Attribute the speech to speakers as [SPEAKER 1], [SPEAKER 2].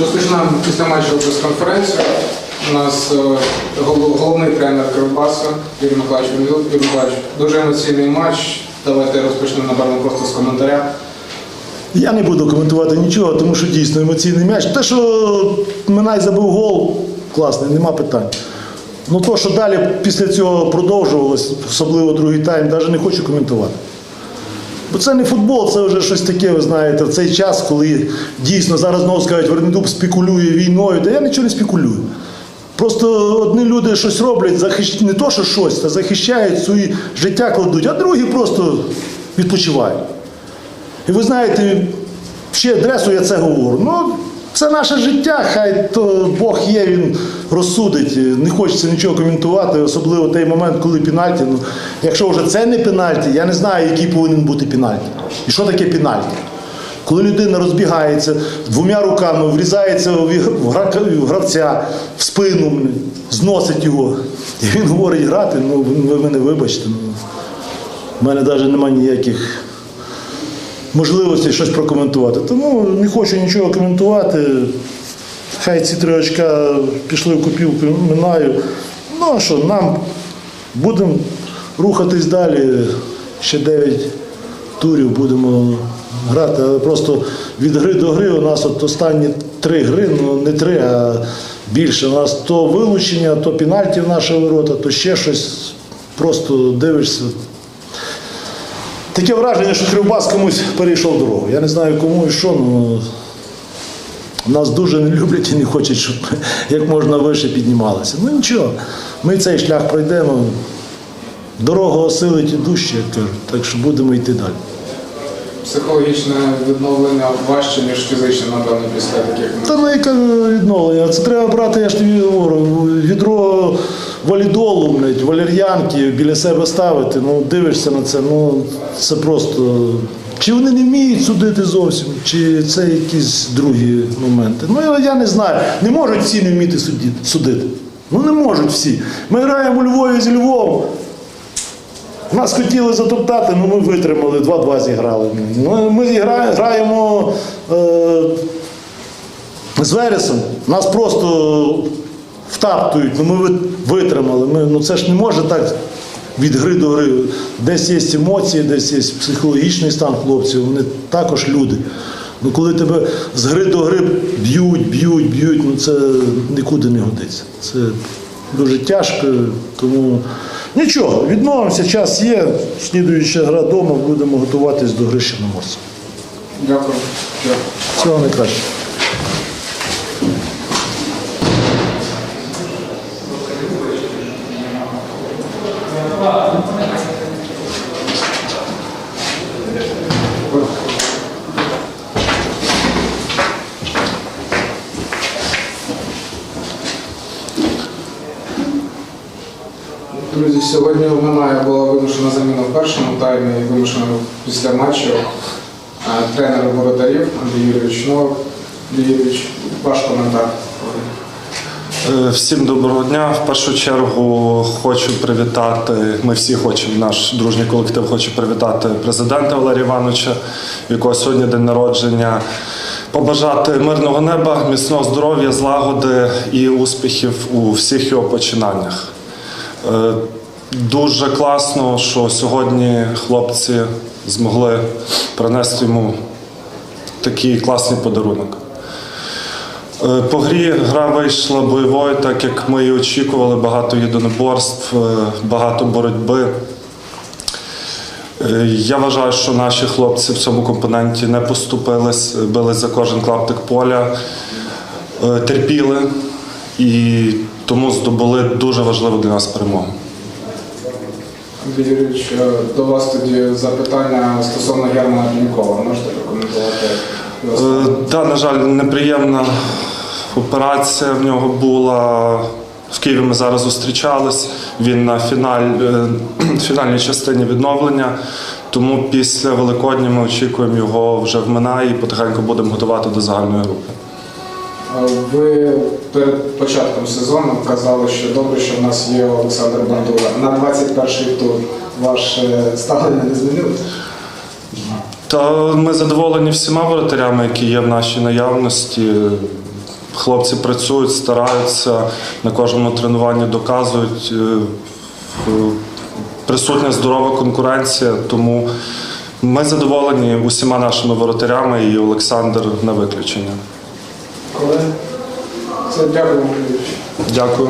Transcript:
[SPEAKER 1] Розпочинаємо після матчу прес-конференцію. У нас е, головний тренер Кривбаса Юрій Миколаївич Юрій Миколаївич, дуже емоційний матч. Давайте розпочнемо, напевно, просто з коментаря.
[SPEAKER 2] Я не буду коментувати нічого, тому що дійсно емоційний м'яч. Те, що Минай забив гол, класний, нема питань. Ну то, що далі після цього продовжувалось, особливо другий тайм, навіть не хочу коментувати. Бо це не футбол, це вже щось таке, ви знаєте, в цей час, коли дійсно зараз знову скажуть, Вернедуб спекулює війною, та я нічого не спекулюю. Просто одні люди щось роблять, захищ... не то, що щось, а захищають свої життя кладуть, а другі просто відпочивають. І ви знаєте, ще адресу я це говорю. Ну, це наше життя, хай то Бог є, він розсудить. Не хочеться нічого коментувати, особливо той момент, коли пенальті. Ну, якщо вже це не пенальті, я не знаю, який повинен бути пенальті. І що таке пенальті? Коли людина розбігається двома руками, врізається в гравця в спину, зносить його. І він говорить грати, ну ви мене вибачте. Ну, в мене навіть немає ніяких можливості щось прокоментувати. Тому не хочу нічого коментувати. Хай ці три очка пішли в копілку минаю. Ну а що, нам будемо рухатись далі. Ще 9 турів будемо грати. Але просто від гри до гри у нас от останні три гри, ну не три, а більше. У нас то вилучення, то пенальті в наші ворота, то ще щось. Просто дивишся, Таке враження, що Кривбас комусь перейшов дорогу. Я не знаю кому і що, але нас дуже не люблять і не хочуть, щоб ми як можна вище піднімалися. Ну нічого, ми цей шлях пройдемо. Дорога осилить і дужче, як кажуть, так що будемо йти далі.
[SPEAKER 1] Психологічне відновлення важче, ніж фізичне, напевно, після таких.
[SPEAKER 2] Та ну яке відновлення? Це треба брати, я ж тобі говорю, відро валідолу, блядь, валер'янки біля себе ставити. Ну, дивишся на це, ну це просто. Чи вони не вміють судити зовсім, чи це якісь другі моменти. Ну я, не знаю. Не можуть всі не вміти судити. Ну не можуть всі. Ми граємо у Львові з Львовом. Нас хотіли затоптати, ну ми витримали, 2-2 зіграли. Ну, ми зігра- граємо е, з Вересом. Нас просто втаптують, ну ми витримали. Ми, ну це ж не може так від гри до гри. Десь є емоції, десь є психологічний стан хлопців, вони також люди. Ну коли тебе з гри до гри б'ють, б'ють, б'ють, ну це нікуди не годиться. Це дуже тяжко, тому нічого, відмовимося, час є. Слідуюча гра вдома, будемо готуватись до гри ще на
[SPEAKER 1] Дякую. Дякую.
[SPEAKER 2] Всього найкраще.
[SPEAKER 1] Друзі, сьогодні у Миная була вимушена заміна в першому таймі і вимушена після матчу а, тренер воротарів Андрій Юрійович Новак. Андрій Юрійович, ваш коментар.
[SPEAKER 3] Е, Всім доброго дня. В першу чергу хочу привітати. Ми всі хочемо, наш дружній колектив хоче привітати президента Валерія Івановича, якого сьогодні день народження. Побажати мирного неба, міцного здоров'я, злагоди і успіхів у всіх його починаннях. Е, Дуже класно, що сьогодні хлопці змогли принести йому такий класний подарунок. Е, По грі гра вийшла бойовою, так як ми і очікували, багато єдиноборств, е, багато боротьби. Я вважаю, що наші хлопці в цьому компоненті не поступились, бились за кожен клаптик поля, терпіли і тому здобули дуже важливу для нас перемогу.
[SPEAKER 1] Андрій Юрійович, е, до вас тоді запитання стосовно Германа Пінькова. Можете прокоментувати?
[SPEAKER 3] Е, Та, на жаль, неприємна операція в нього була. В Києві ми зараз зустрічались. Він на фіналь, е, фінальній частині відновлення. Тому після Великодня ми очікуємо його вже в Минаї і потихеньку будемо готувати до загальної групи.
[SPEAKER 1] Ви перед початком сезону казали, що добре, що в нас є Олександр Бандура. На 21-й тур ваше ставлення не змінилося?
[SPEAKER 3] Та ми задоволені всіма воротарями, які є в нашій наявності. Хлопці працюють, стараються на кожному тренуванні доказують. Е, Присутня здорова конкуренція, тому ми задоволені усіма нашими воротарями і Олександр на виключення.
[SPEAKER 1] Коли? Це дякую,
[SPEAKER 3] Дякую.